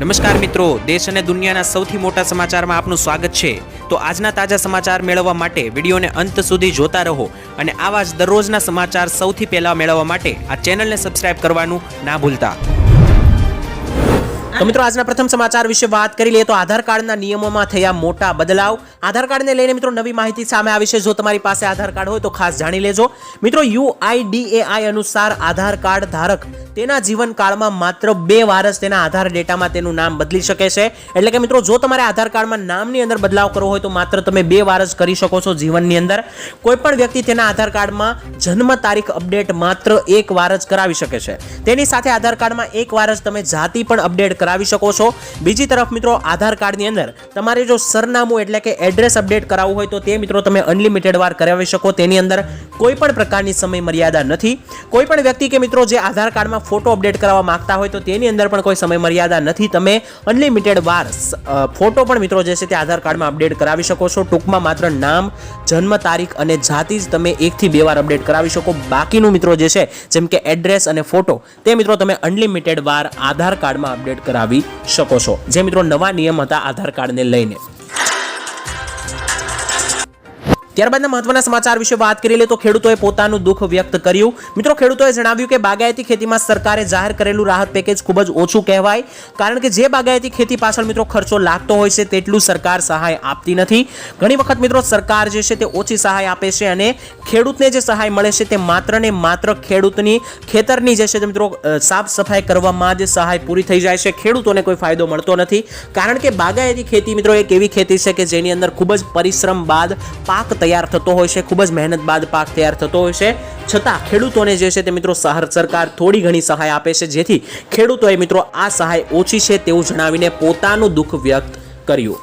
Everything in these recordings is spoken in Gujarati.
નમસ્કાર મિત્રો, દેશ અને દુનિયાના સૌથી મોટા સમાચારમાં આપનું સ્વાગત છે. તો આજના તાજા સમાચાર મેળવવા માટે વિડીયોને અંત સુધી જોતા રહો અને આવા જ દરરોજના સમાચાર સૌથી પહેલા મેળવવા માટે આ ચેનલને સબસ્ક્રાઇબ કરવાનું ના ભૂલતા. તો મિત્રો, આજના પ્રથમ સમાચાર વિશે વાત કરી લઈએ તો આધાર કાર્ડના નિયમોમાં થયા મોટા બદલાવ. આધાર કાર્ડને લઈને મિત્રો નવી માહિતી સામે આવી છે. જો તમારી પાસે આધાર કાર્ડ હોય તો ખાસ જાણી લેજો. મિત્રો, યુઆઈડીએઆઈ અનુસાર આધાર કાર્ડ ધારક તેના જીવનકાળમાં માત્ર બે વારસ તેના આધાર ડેટામાં તેનું નામ બદલી શકે છે. એટલે કે મિત્રો, જો તમારે આધાર કાર્ડમાં નામની અંદર બદલાવ કરવો હોય તો માત્ર તમે બે વારસ કરી શકો છો જીવનની અંદર. કોઈ પણ વ્યક્તિ તેના આધાર કાર્ડમાં જન્મ તારીખ અપડેટ માત્ર એક વાર જ કરાવી શકે છે. તેની સાથે આધાર કાર્ડમાં એક વાર જ તમે જાતિ પણ અપડેટ કરાવી શકો છો. બીજી તરફ મિત્રો, આધાર કાર્ડની અંદર તમારે જો સરનામું એટલે કે એડ્રેસ અપડેટ કરાવવું હોય તો તે મિત્રો તમે અનલિમિટેડ વાર કરાવી શકો. તેની અંદર કોઈ પણ પ્રકારની સમય મર્યાદા નથી. કોઈ પણ વ્યક્તિ કે મિત્રો જે આધાર કાર્ડમાં ફોટો અપડેટ કરાવવા માંગતા હોય તો તેની અંદર પણ કોઈ સમય મર્યાદા નથી. તમે અનલિમિટેડ વાર ફોટો પણ મિત્રો જે છે તે આધાર કાર્ડમાં અપડેટ કરાવી શકો છો. ટૂંકમાં માત્ર નામ, જન્મ તારીખ અને જાતિ જ તમે એકથી બે વાર અપડેટ કરાવી શકો. બાકીનું મિત્રો જે છે, જેમ કે એડ્રેસ અને ફોટો તે મિત્રો તમે અનલિમિટેડ વાર આધાર કાર્ડમાં અપડેટ કરાવી શકો છો. જે મિત્રો નવા નિયમ હતા આધાર કાર્ડને લઈને. ત્યારબાદના મહત્વના સમાચાર વિશે વાત કરી લે તો ખેડૂતોએ પોતાનું દુઃખ વ્યક્ત કર્યું. મિત્રો, ખેડૂતોએ જણાવ્યું કે બાગાયતી ખેતીમાં સરકારે જાહેર કરેલું રાહત પેકેજ ખૂબ જ ઓછું કહેવાય. કારણ કે જે બાગાયતી ખેતી પાછળ, મિત્રો, ખર્ચો લાગતો હોય છે, તેટલું સરકાર સહાય આપતી નથી. ઘણી વખત, મિત્રો, સરકાર જે છે તે ઓછી સહાય આપે છે અને ખેડૂતને જે સહાય મળે છે તે માત્ર ને માત્ર ખેડૂતની, ખેતરની જે છે તે, મિત્રો સાફ સફાઈ કરવામાં જ સહાય પૂરી થઈ જાય છે. ખેડૂતોને કોઈ ફાયદો મળતો નથી. કારણ કે બાગાયતી ખેતી, મિત્રો, એક એવી ખેતી છે કે જેની અંદર ખૂબ જ પરિશ્રમ બાદ પાક તૈયાર થતો હોય છે, ખૂબ જ મહેનત બાદ પાક તૈયાર થતો હોય છે. છતાં ખેડૂતોને જે છે તે મિત્રો સહાર સરકાર થોડી ઘણી સહાય આપે છે, જેથી ખેડૂતોએ મિત્રો આ સહાય ઓછી છે તેવું જણાવીને પોતાનું દુઃખ વ્યક્ત કર્યું.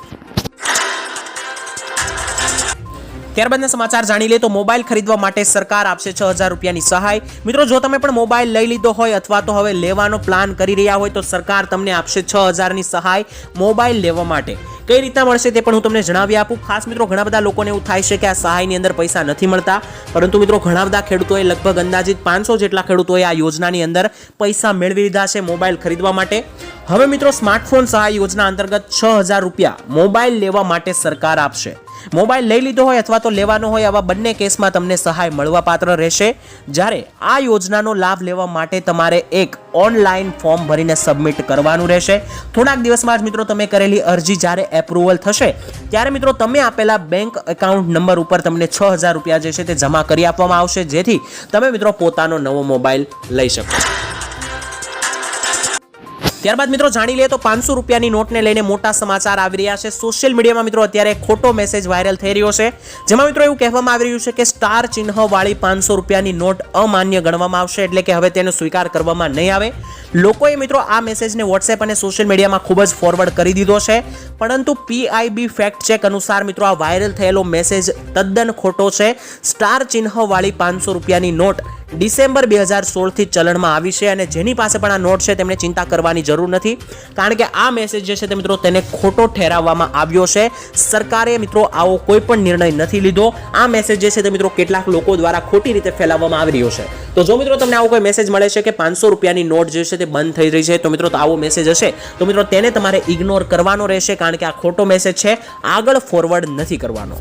ત્યારબાદના સમાચાર જાણી લે તો મોબાઈલ ખરીદવા માટે સરકાર આપશે છ હજાર રૂપિયાની સહાય. મિત્રો, જો તમે પણ મોબાઈલ લઈ લીધો હોય અથવા તો હવે લેવાનો પ્લાન કરી રહ્યા હોય તો સરકાર તમને આપશે છ હજારની સહાય મોબાઈલ લેવા માટે. કઈ રીતના મળશે તે પણ હું તમને જણાવી આપું. ખાસ મિત્રો, ઘણા બધા લોકોને એવું થાય છે કે આ સહાયની અંદર પૈસા નથી મળતા. પરંતુ મિત્રો, ઘણા બધા ખેડૂતોએ લગભગ અંદાજિત પાંચસો જેટલા ખેડૂતોએ આ યોજનાની અંદર પૈસા મેળવી લીધા છે મોબાઈલ ખરીદવા માટે. હવે મિત્રો, સ્માર્ટફોન સહાય યોજના અંતર્ગત છ હજાર રૂપિયા મોબાઈલ લેવા માટે સરકાર આપશે. મોબાઈલ લઈ લીધો હોય અથવા તો લેવાનો હોય આવા બંને કેસમાં તમને સહાય મળવાપાત્ર રહેશે. જ્યારે આ યોજનાનો લાભ લેવા માટે તમારે એક ઓનલાઈન ફોર્મ ભરીને સબમિટ કરવાનું રહેશે. થોડાક દિવસમાં જ મિત્રો તમે કરેલી અરજી જ્યારે એપ્રુવલ થશે, ત્યારે મિત્રો તમે આપેલા બેંક એકાઉન્ટ નંબર ઉપર તમને છ હજાર રૂપિયા જે છે તે જમા કરી આપવામાં આવશે, જેથી તમે મિત્રો પોતાનો નવો મોબાઈલ લઈ શકો ત્યારબાદ મિત્રો જાણી લઈએ તો પાંચસો રૂપિયાની નોટને લઈને મોટા સમાચાર આવી રહ્યા છે. સોશિયલ મીડિયામાં મિત્રો અત્યારે ખોટો મેસેજ વાયરલ થઈ રહ્યો છે. જેમાં મિત્રો એવું કહેવામાં આવી રહ્યું છે કે સ્ટાર ચિહ્ન વાળી પાંચસો રૂપિયાની નોટ અમાન્ય ગણવામાં આવશે, એટલે કે હવે તેનો સ્વીકાર કરવામાં નહીં આવે. લોકોએ મિત્રો આ મેસેજને વોટ્સએપ અને સોશિયલ મીડિયામાં ખૂબ જ ફોરવર્ડ કરી દીધો છે. પરંતુ પીઆઈબી ફેક્ટ ચેક અનુસાર મિત્રો આ વાયરલ થયેલો મેસેજ તદ્દન ખોટો છે. સ્ટાર ચિહ્ન વાળી પાંચસો રૂપિયાની નોટ ડિસેમ્બર બે હજાર સોળથી ચલણમાં આવી છે અને જેની પાસે પણ આ નોટ છે તેમણે ચિંતા કરવાની જરૂર નથી. કારણ કે આ મેસેજ જે છે તે મિત્રો તેને ખોટો ઠેરાવવામાં આવ્યો છે. સરકારે મિત્રો આવો કોઈ પણ નિર્ણય નથી લીધો. આ મેસેજ જે છે તે મિત્રો કેટલાક લોકો દ્વારા ખોટી રીતે ફેલાવવામાં આવી રહ્યો છે. તો જો મિત્રો તમને આવો કોઈ મેસેજ મળે છે કે પાંચસો રૂપિયાની નોટ જે છે તે બંધ થઈ રહી છે, તો મિત્રો આવો મેસેજ હશે. તો મિત્રો તેને તમારે ઇગ્નોર કરવાનો રહેશે કારણ કે આ ખોટો મેસેજ છે. આગળ ફોરવર્ડ નથી કરવાનો.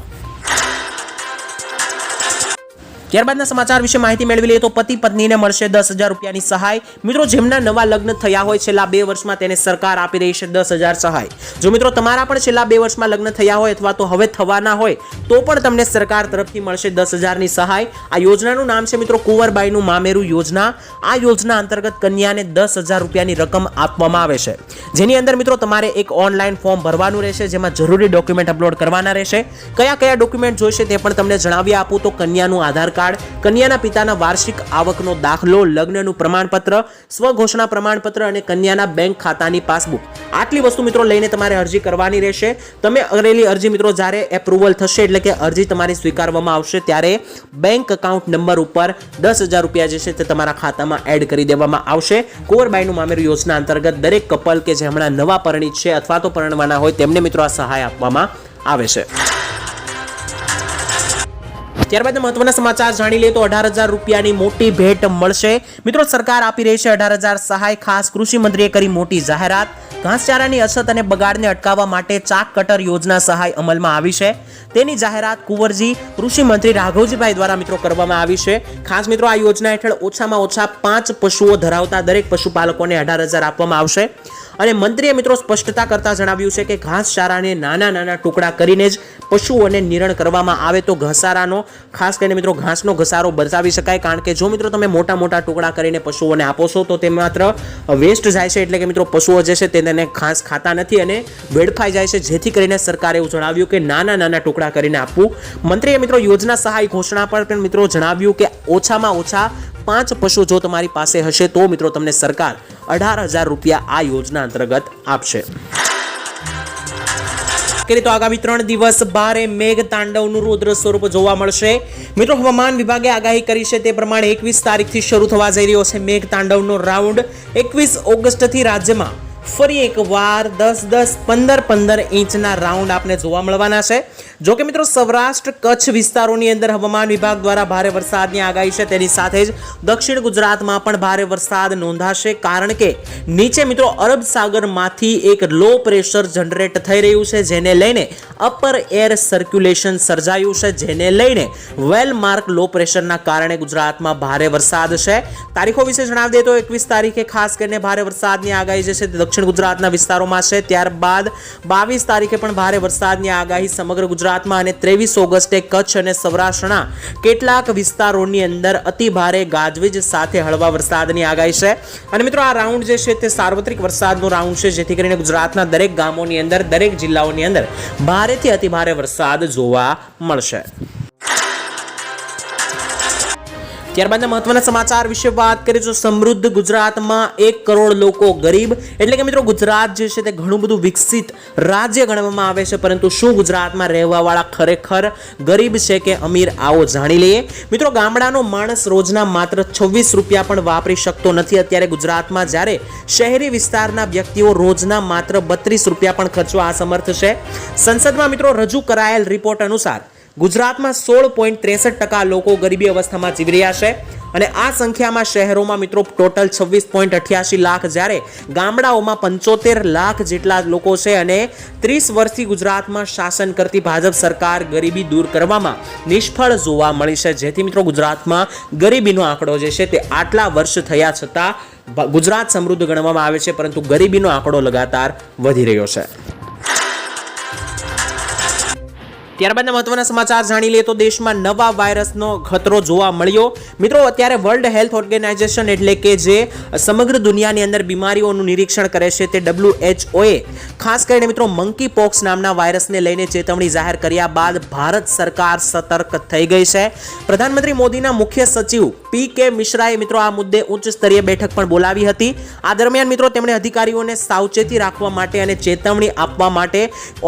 ત્યારબાદના સમાચાર વિશે માહિતી મેળવી લઈએ તો પતિ પત્નીને મળશે દસ હજાર રૂપિયાની સહાય. મિત્રો, જેમના નવા લગ્ન થયા હોય છેલ્લા બે વર્ષમાં તેને સરકાર આપી રહી છે દસ હજાર સહાય. જો મિત્રો, તમારા પણ છેલ્લા બે વર્ષમાં લગ્ન થયા હોય અથવા તો હવે થવાના હોય, તો પણ તમને સરકાર તરફથી મળશે દસ હજારની સહાય. આ યોજનાનું નામ છે મિત્રો, કુંવરબાઈનું મામેરું યોજના. આ યોજના અંતર્ગત કન્યાને દસ હજાર રૂપિયાની રકમ આપવામાં આવે છે. જેની અંદર મિત્રો, તમારે એક ઓનલાઈન ફોર્મ ભરવાનું રહેશે, જેમાં જરૂરી ડોક્યુમેન્ટ અપલોડ કરવાના રહેશે. કયા કયા ડોક્યુમેન્ટ જોઈશે તે પણ તમને જણાવી આપું. તો કન્યાનું આધાર કાર્ડ કન્યાના પિતાના વાર્ષિક આવકનો દાખલો, લગ્નનું પ્રમાણપત્ર, સ્વઘોષણા પ્રમાણપત્ર અને કન્યાના બેંક ખાતાની પાસબુક. આટલી વસ્તુ મિત્રો લઈને તમારે અરજી કરવાની રહેશે. તમે કરેલી અરજી મિત્રો જ્યારે એપ્રુવલ થશે, એટલે કે અરજી તમારી સ્વીકારવામાં આવશે, ત્યારે બેંક એકાઉન્ટ નંબર ઉપર દસ હજાર રૂપિયા જે છે તે તમારા ખાતામાં એડ કરી દેવામાં આવશે. કુંવરબાઈનું મામેરું યોજના અંતર્ગત દરેક કપલ કે જે હમણાં નવા પરણિત છે અથવા તો પરણવાના હોય, તેમને મિત્રો આ સહાય આપવામાં આવે છે. ત્યારબાદ મહત્વના સમાચાર જાણી લઈએ તો અઢાર હજાર રૂપિયાની મોટી ભેટ મળશે. મિત્રો, સરકાર આપી રહી છે અઢાર હજાર સહાય. ખાસ કૃષિ મંત્રીએ કરી મોટી જાહેરાત. ઘાસચારાની અછત અને બગાડને અટકાવવા માટે ચાક કટર યોજના સહાય અમલમાં આવી છે. તેની જાહેરાત કુંવરજી, કૃષિ મંત્રી રાઘવજીભાઈ દ્વારા મિત્રો કરવામાં આવી છે. ખાસ મિત્રો, આ યોજના હેઠળ ઓછામાં ઓછા પાંચ પશુઓ ધરાવતા દરેક પશુપાલકોને અઢાર હજાર આપવામાં આવશે. અને મંત્રીએ મિત્રો સ્પષ્ટતા કરતા જણાવ્યું છે કે ઘાસચારાને નાના નાના ટુકડા કરીને જ પશુઓને નિરણ કરવામાં આવે તો ઘસારાનો, ખાસ કરીને મિત્રો ઘાસનો ઘસારો બચાવી શકાય. કારણ કે જો મિત્રો તમે મોટા મોટા ટુકડા કરીને પશુઓને આપો છો, તો તે માત્ર વેસ્ટ જાય છે એટલે કે મિત્રો પશુઓ જે છે તેને ઘાસ ખાતા નથી અને વેડફાઈ જાય છે. જેથી કરીને સરકારે એવું જણાવ્યું કે નાના નાના ટુકડા કરીને આપવું. મંત્રીએ મિત્રો યોજના સહાય ઘોષણા પર પણ મિત્રો જણાવ્યું કે ઓછામાં ઓછા પાંચ પશુ જો તમારી પાસે હશે તો મિત્રો તમને સરકાર અઢાર હજાર રૂપિયા આ યોજના અંતર્ગત આપશે. કરીએ તો આગામી ત્રણ દિવસ ભારે મેઘ તાંડવનું રુદ્ર સ્વરૂપ જોવા મળશે. મિત્રો, હવામાન વિભાગે આગાહી કરી છે તે પ્રમાણે એકવીસ તારીખથી શરૂ થવા જઈ રહ્યો છે મેઘ તાંડવનો રાઉન્ડ. એકવીસ ઓગસ્ટથી રાજ્યમાં ફરી એકવાર દસ દસ પંદર પંદર ઇંચના રાઉન્ડ આપને જોવા મળવાના છે. જો કે મિત્રો સૌરાષ્ટ્ર કચ્છ વિસ્તારોની અંદર હવામાન વિભાગ દ્વારા ભારે વરસાદની આગાહી છે. તેની સાથે જ દક્ષિણ ગુજરાતમાં પણ ભારે વરસાદ નોંધાશે કારણ કે નીચે મિત્રો અરબ સાગરમાંથી એક લો પ્રેશર જનરેટ થઈ રહ્યું છે, જેને લઈને અપર એર સર્ક્યુલેશન સર્જાયું છે, જેને લઈને વેલ માર્ક લો પ્રેશરના કારણે ગુજરાતમાં ભારે વરસાદ છે. તારીખો વિશે જણાવી દઈએ તો એકવીસ તારીખે ખાસ કરીને ભારે વરસાદની આગાહી જે છે તે દક્ષિણ ગુજરાતના વિસ્તારોમાં છે. ત્યારબાદ બાવીસ તારીખે પણ ભારે વરસાદની આગાહી સમગ્ર ગુજરાતમાં અને ત્રેવીસ ઓગસ્ટે કચ્છ અને સૌરાષ્ટ્રના કેટલાક વિસ્તારોની અંદર અતિ ભારે ગાજવીજ સાથે હળવા વરસાદની આગાહી છે. અને મિત્રો, આ રાઉન્ડ જે છે તે સાર્વત્રિક વરસાદનો રાઉન્ડ છે, જેથી કરીને ગુજરાતના દરેક ગામોની અંદર, દરેક જિલ્લાઓની અંદર ભારેથી અતિ ભારે વરસાદ જોવા મળશે. ત્યારબાદના મહત્વના સમાચાર વિશે વાત કરીએ તો સમૃદ્ધ ગુજરાતમાં એક કરોડ લોકો ગરીબ. એટલે કે મિત્રો ગુજરાત જે છે તે ઘણું બધું વિકસિત રાજ્ય ગણવામાં આવે છે, પરંતુ શું ગુજરાતમાં રહેવાવાળા ખરેખર ગરીબ છે કે અમીર આવો જાણી લઈએ. મિત્રો ગામડાનો માણસ રોજના માત્ર છવ્વીસ રૂપિયા પણ વાપરી શકતો નથી. અત્યારે ગુજરાતમાં જ્યારે શહેરી વિસ્તારના વ્યક્તિઓ રોજના માત્ર બત્રીસ રૂપિયા પણ ખર્ચવા અસમર્થ છે. સંસદમાં મિત્રો રજૂ કરાયેલ રિપોર્ટ અનુસાર ગુજરાતમાં સોળ પોઈન્ટ ત્રેસઠ ટકા લોકો ગરીબી અવસ્થામાં જીવી રહ્યા છે અને આ સંખ્યામાં શહેરોમાં મિત્રો ટોટલ છવ્વીસ પોઈન્ટ અઠ્યાસી લાખ જ્યારે ગામડાઓમાં પંચોતેર લાખ જેટલા લોકો છે અને ત્રીસ વર્ષથી ગુજરાતમાં શાસન કરતી ભાજપ સરકાર ગરીબી દૂર કરવામાં નિષ્ફળ જોવા મળી છે. જેથી મિત્રો ગુજરાતમાં ગરીબીનો આંકડો જે છે તે આટલા વર્ષ થયા છતાં ગુજરાત સમૃદ્ધ ગણવામાં આવે છે, પરંતુ ગરીબીનો આંકડો લગાતાર વધી રહ્યો છે. ત્યારબાદના મહત્વના સમાચાર જાણી લઈએ તો દેશમાં નવા વાયરસનો ખતરો જોવા મળ્યો. મિત્રો, અત્યારે વર્લ્ડ હેલ્થ ઓર્ગેનાઇઝેશન એટલે કે જે સમગ્ર દુનિયાની અંદર બીમારીઓનું નિરીક્ષણ કરે છે તે ડબ્લ્યુએચઓએ ખાસ કરીને મિત્રો મંકી પોક્સ નામના વાયરસને લઈને ચેતવણી જાહેર કર્યા બાદ ભારત સરકાર સતર્ક થઈ ગઈ છે. પ્રધાનમંત્રી મોદીના મુખ્ય સચિવ પી કે મિશ્રાએ મિત્રો આ મુદ્દે ઉચ્ચ સ્તરીય બેઠક પણ બોલાવી હતી. આ દરમિયાન મિત્રો તેમણે અધિકારીઓને સાવચેતી રાખવા માટે અને ચેતવણી આપવા માટે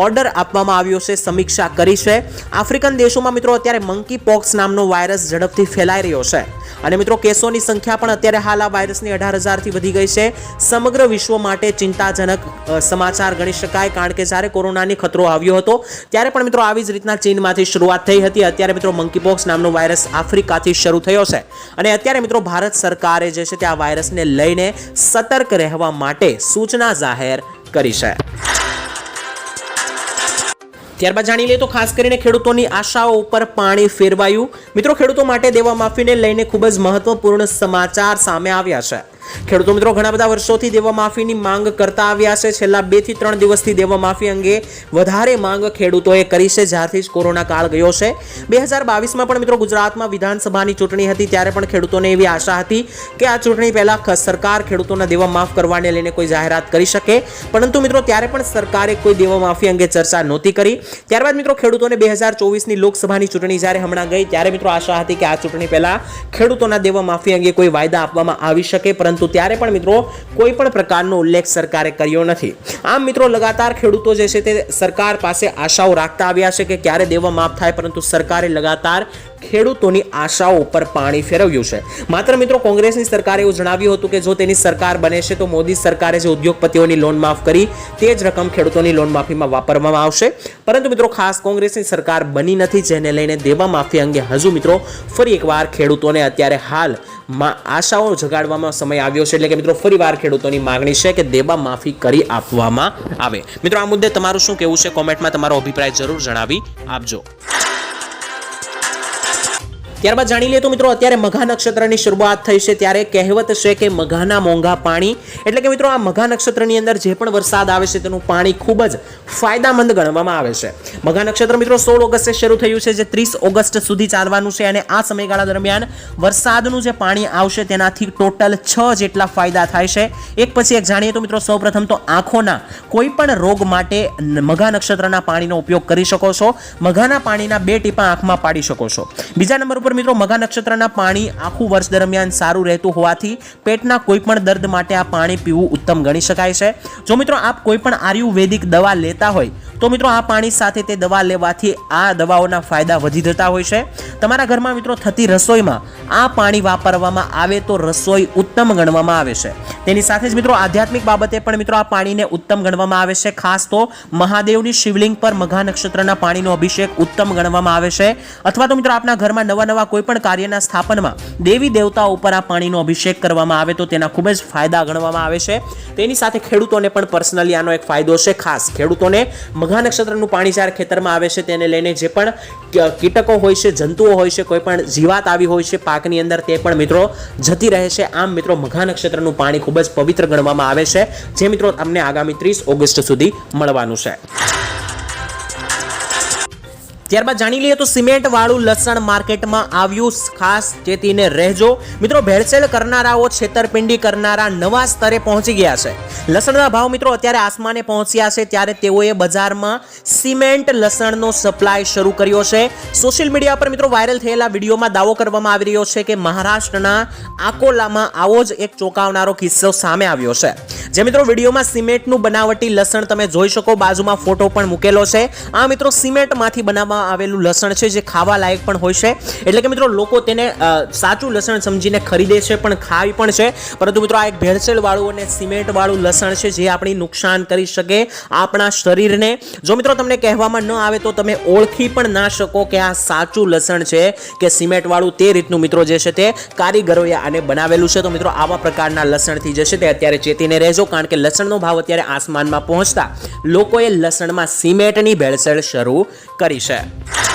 ઓર્ડર આપવામાં આવ્યો છે, સમીક્ષા કરી છે. આફ્રિકન દેશોમાં મિત્રો અત્યારે મંકી પોક્સ નામનો વાયરસ ઝડપથી ફેલાઈ રહ્યો છે. અને મિત્રો કેસોની સંખ્યા પણ અત્યારે હાલ આ વાયરસની અઢાર હજારથી વધી ગઈ છે. સમગ્ર વિશ્વ માટે ચિંતાજનક સમાચાર ગણી શકાય કારણ કે જ્યારે કોરોનાની ખતરો આવ્યો હતો, ત્યારે પણ મિત્રો આવી જ રીતના ચીનમાંથી શરૂઆત થઈ હતી. અત્યારે મિત્રો મંકીપોક્સ નામનો વાયરસ આફ્રિકાથી શરૂ થયો છે. અને અત્યારે મિત્રો ભારત સરકારે જે છે તે આ વાયરસને લઈને સતર્ક રહેવા માટે સૂચના જાહેર કરી છે. ત્યારબાદ જાણી લઈએ તો ખાસ કરીને ખેડૂતોની આશાઓ ઉપર પાણી ફેરવાયું. મિત્રો ખેડૂતો માટે દેવા માફીને લઈને ખૂબ જ મહત્વપૂર્ણ સમાચાર સામે આવ્યા છે. ખેડૂતો મિત્રો, ઘણા બધા વર્ષોથી દેવા માફીની માંગ કરતા આવ્યા છે. છેલ્લા બેથી ત્રણ દિવસથી દેવા માફી અંગે વધારે માંગ ખેડૂતોએ કરી છે. જ્યારથી જ કોરોના કાળ ગયો છે. બે હજાર પણ મિત્રો, ગુજરાતમાં વિધાનસભાની ચૂંટણી હતી, ત્યારે પણ ખેડૂતોને એવી આશા હતી કે આ ચૂંટણી પહેલા સરકાર ખેડૂતોના દેવા માફ કરવાને લઈને કોઈ જાહેરાત કરી શકે. પરંતુ મિત્રો, ત્યારે પણ સરકારે કોઈ દેવા માફી અંગે ચર્ચા નહોતી કરી. ત્યારબાદ મિત્રો, ખેડૂતોને બે હજાર ચોવીસની લોકસભાની ચૂંટણી જ્યારે હમણાં ગઈ, ત્યારે મિત્રો આશા હતી કે આ ચૂંટણી પહેલાં ખેડૂતોના દેવા માફી અંગે કોઈ વાયદા આપવામાં આવી શકે. પરંતુ ત્યારે પણ મિત્રો કોઈ પણ પ્રકારનો ઉલ્લેખ સરકારે કર્યો નથી. આમ મિત્રો લગાતાર ખેડૂતો જે છે તે સરકાર પાસે આશાઓ રાખતા આવ્યા છે કે ક્યારે દેવા માફ થાય પરંતુ સરકારે લગાતાર ખેડૂતોની આશાઓ ઉપર પાણી ફેરવ્યું છે. માત્ર મિત્રો, કોંગ્રેસની સરકારે એવું જણાવ્યું હતું કે જો તેની સરકાર બને છે, તો મોદી સરકારે જે ઉદ્યોગપતિઓની લોન માફ કરી, તે જ રકમ ખેડૂતોની લોન માફીમાં વાપરવામાં આવશે. પરંતુ મિત્રો, ખાસ કોંગ્રેસની સરકાર બની નથી, જેને લઈને દેવા માફી અંગે હજુ મિત્રો, ફરી એકવાર ખેડૂતોને અત્યારે હાલમાં આશાઓ જગાડવામાં સમય આવ્યો છે. એટલે કે મિત્રો, ફરીવાર ખેડૂતોની માગણી છે કે દેવા માફી કરી આપવામાં આવે. મિત્રો, આ મુદ્દે તમારું શું કહેવું છે? કોમેન્ટમાં તમારો અભિપ્રાય જરૂર જણાવી આપજો. ત્યારબાદ જાણી લઈએ તો મિત્રો અત્યારે મઘા નક્ષત્રની શરૂઆત થઈ છે. ત્યારે કહેવત છે કે મઘાના મોંઘા પાણી. એટલે કે મિત્રો આ મઘા નક્ષત્રની અંદર જે પણ વરસાદ આવે છે તેનું પાણી ખૂબ જ ફાયદામંદ ગણવામાં આવે છે. મઘા નક્ષત્ર મિત્રો સોળ ઓગસ્ટે શરૂ થયું છે, જે ત્રીસ ઓગસ્ટ સુધી ચાલવાનું છે અને આ સમયગાળા દરમિયાન વરસાદનું જે પાણી આવશે તેનાથી ટોટલ છ જેટલા ફાયદા થાય છે. એક પછી એક જાણીએ તો મિત્રો સૌપ્રથમ તો આંખોના કોઈ પણ રોગ માટે મઘા નક્ષત્રના પાણીનો ઉપયોગ કરી શકો છો. મઘાના પાણીના બે ટીપા આંખમાં પાડી શકો છો. બીજા નંબર ઉપર મિત્રો મઘા નક્ષત્રના પાણી આખું વર્ષ દરમિયાન સારું રહેતું હોવાથી પેટના કોઈ પણ દર્દ માટે આ પાણી પીવું ઉત્તમ ગણી શકાય છે. જો મિત્રો, આપ કોઈ પણ આયુર્વેદિક દવા લેતા હોય, તો મિત્રો, આ પાણી સાથે તે દવા લેવાથી આ દવાઓના ફાયદા વધી જતા હોય છે. તમારા ઘરમાં મિત્રો થતી રસોઈમાં આ પાણી વાપરવામાં આવે તો રસોઈ ઉત્તમ ગણવામાં આવે છે. તેની સાથે જ મિત્રો, આધ્યાત્મિક બાબતે પણ મિત્રો, આ પાણીને ઉત્તમ ગણવામાં આવે છે. ખાસ તો મહાદેવની શિવલિંગ પર મઘા નક્ષત્રના પાણીનો અભિષેક ઉત્તમ ગણવામાં આવે છે. અથવા તો મિત્રો, આપના ઘરમાં નવા નવા કોઈ પણ કાર્યના સ્થાપનમાં દેવી દેવતા ઉપર આ પાણીનો અભિષેક કરવામાં આવે તો તેના ખૂબ જ ફાયદા ગણવામાં આવે છે. તેની સાથે ખેડૂતોને પણ પર્સનલી આનો એક ફાયદો છે ખાસ. ખેડૂતોને મઘા નક્ષત્રનું પાણી જ્યારે ખેતરમાં આવે છે તેને લઈને જે પણ કીટકો હોય છે, જંતુઓ હોય છે, કોઈ પણ જીવાત આવી હોય છે પાકની અંદર તે પણ મિત્રો જતી રહે છે. આમ મિત્રો મઘા નક્ષત્રનું પાણી ખૂબ જ પવિત્ર ગણવામાં આવે છે. જે મિત્રો તમને આગામી ત્રીસ ઓગસ્ટ સુધી મળવાનું છે. ત્યારબાદ જાણી લઈએ તો સિમેન્ટ વાળું લસણ માર્કેટમાં આવ્યું ખાસ ચેતીને રહેજો. મિત્રો, ભેળસેળ કરનારાઓ, છેતરપિંડી કરનારા નવા સ્તરે પહોંચી ગયા છે. લસણના ભાવ મિત્રો અત્યારે આસમાને પહોંચ્યા છે, ત્યારે તેઓએ બજારમાં સિમેન્ટ લસણનો સપ્લાય શરૂ કર્યો છે. સોશિયલ મીડિયા પર મિત્રો વાયરલ થયેલા વિડીયોમાં દાવો કરવામાં આવી રહ્યો છે કે મહારાષ્ટ્રના આકોલામાં આવો જ એક ચોંકાવનારો કિસ્સો સામે આવ્યો છે. જે મિત્રો વિડીયોમાં સિમેન્ટનું બનાવટી લસણ તમે જોઈ શકો, બાજુમાં ફોટો પણ મૂકેલો છે. આ મિત્રો સિમેન્ટમાંથી બનાવવામાં આવેલું લસણ છે જે ખાવા લાયક પણ હોય છે. એટલે કે મિત્રો, લોકો તેને સાચું લસણ સમજીને ખરીદે છે, પણ ખાય પણ છે. પરંતુ મિત્રો, આ એક ભેળસેળવાળું અને સિમેન્ટવાળું લસણ છે જે આપણી નુકસાન કરી શકે આપણા શરીરને. જો મિત્રો, તમને કહેવામાં ન આવે તો તમે ઓળખી પણ ના શકો કે આ સાચું લસણ છે કે સિમેન્ટવાળું તે રીતનું મિત્રો જે છે તે કારીગરોએ આને બનાવેલું છે. તો મિત્રો, આવા પ્રકારના લસણથી જે છે તે અત્યારે ચેતીને રહેજો, કારણ કે લસણનો ભાવ અત્યારે આસમાનમાં પહોંચતા લોકોએ લસણમાં સિમેન્ટની ભેળસેળ શરૂ કરી છે. that.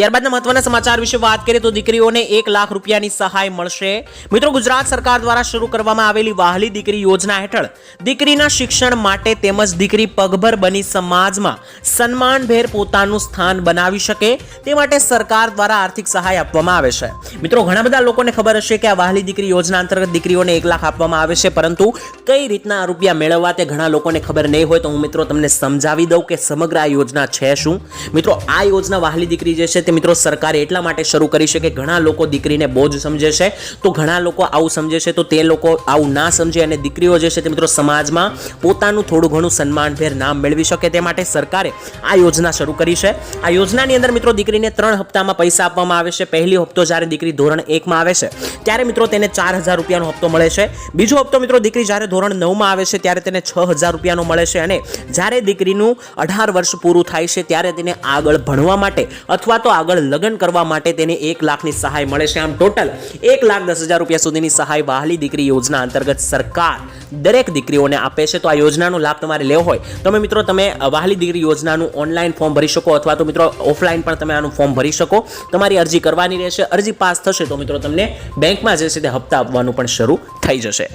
ત્યારબાદના મહત્વના સમાચાર વિશે વાત કરીએ તો દીકરીઓને એક લાખ રૂપિયાની સહાય મળશે. મિત્રો, ગુજરાત સરકાર દ્વારા શરૂ કરવામાં આવેલી વાહલી દીકરી યોજના હેઠળ દીકરીના શિક્ષણ માટે તેમજ દીકરી પગભર બની સમાજમાં સન્માનભેર પોતાનું સ્થાન બનાવી શકે તે માટે સરકાર દ્વારા આર્થિક સહાય આપવામાં આવે છે. મિત્રો, ઘણા બધા લોકોને ખબર હશે કે આ વહાલી દીકરી યોજના અંતર્ગત દીકરીઓને એક લાખ આપવામાં આવે છે, પરંતુ કઈ રીતના રૂપિયા મેળવવા તે ઘણા લોકોને ખબર નહીં હોય. તો હું, મિત્રો, તમને સમજાવી દઉં કે સમગ્ર આ યોજના છે શું? મિત્રો, આ યોજના વાહલી દીકરી જે છે તે મિત્રો સરકારે એટલા માટે શરૂ કરી છે કે ઘણા લોકો દીકરીને બોજ સમજે છે. તો ઘણા લોકો આવું સમજે છે, તો તે લોકો આવું ના સમજે અને દીકરીઓ જે છે તે મિત્રો સમાજમાં પોતાનું થોડું ઘણું સન્માનભેર નામ મેળવી શકે તે માટે સરકારે આ યોજના શરૂ કરી છે. આ યોજનાની અંદર મિત્રો દીકરીને ત્રણ હપ્તામાં પૈસા આપવામાં આવે છે. પહેલી હપ્તો જ્યારે દીકરી ધોરણ એકમાં આવે છે, ત્યારે મિત્રો તેને ચાર હજાર રૂપિયાનો હપ્તો મળે છે. બીજો હપ્તો મિત્રો દીકરી જ્યારે ધોરણ નવમાં આવે છે, ત્યારે તેને છ હજાર રૂપિયાનો મળે છે અને જ્યારે દીકરીનું અઢાર વર્ષ પૂરું થાય છે, ત્યારે તેને આગળ ભણવા માટે અથવા તો આગળ લગ્ન કરવા માટે તેને એક લાખની સહાય મળે છે. આમ ટોટલ એક લાખ દસ હજાર રૂપિયા સુધીની સહાય વહાલી દીકરી યોજના અંતર્ગત સરકાર દરેક દીકરીઓને આપે છે. તો આ યોજનાનો લાભ તમારે લેવો હોય તમે મિત્રો, તમે વહાલી દીકરી યોજનાનું ઓનલાઈન ફોર્મ ભરી શકો અથવા તો મિત્રો ઓફલાઈન પણ તમે આનું ફોર્મ ભરી શકો. તમારી અરજી કરવાની રહેશે. અરજી પાસ થશે તો મિત્રો તમને બેંકમાં જે છે તે હપ્તા આપવાનું પણ શરૂ થઈ જશે.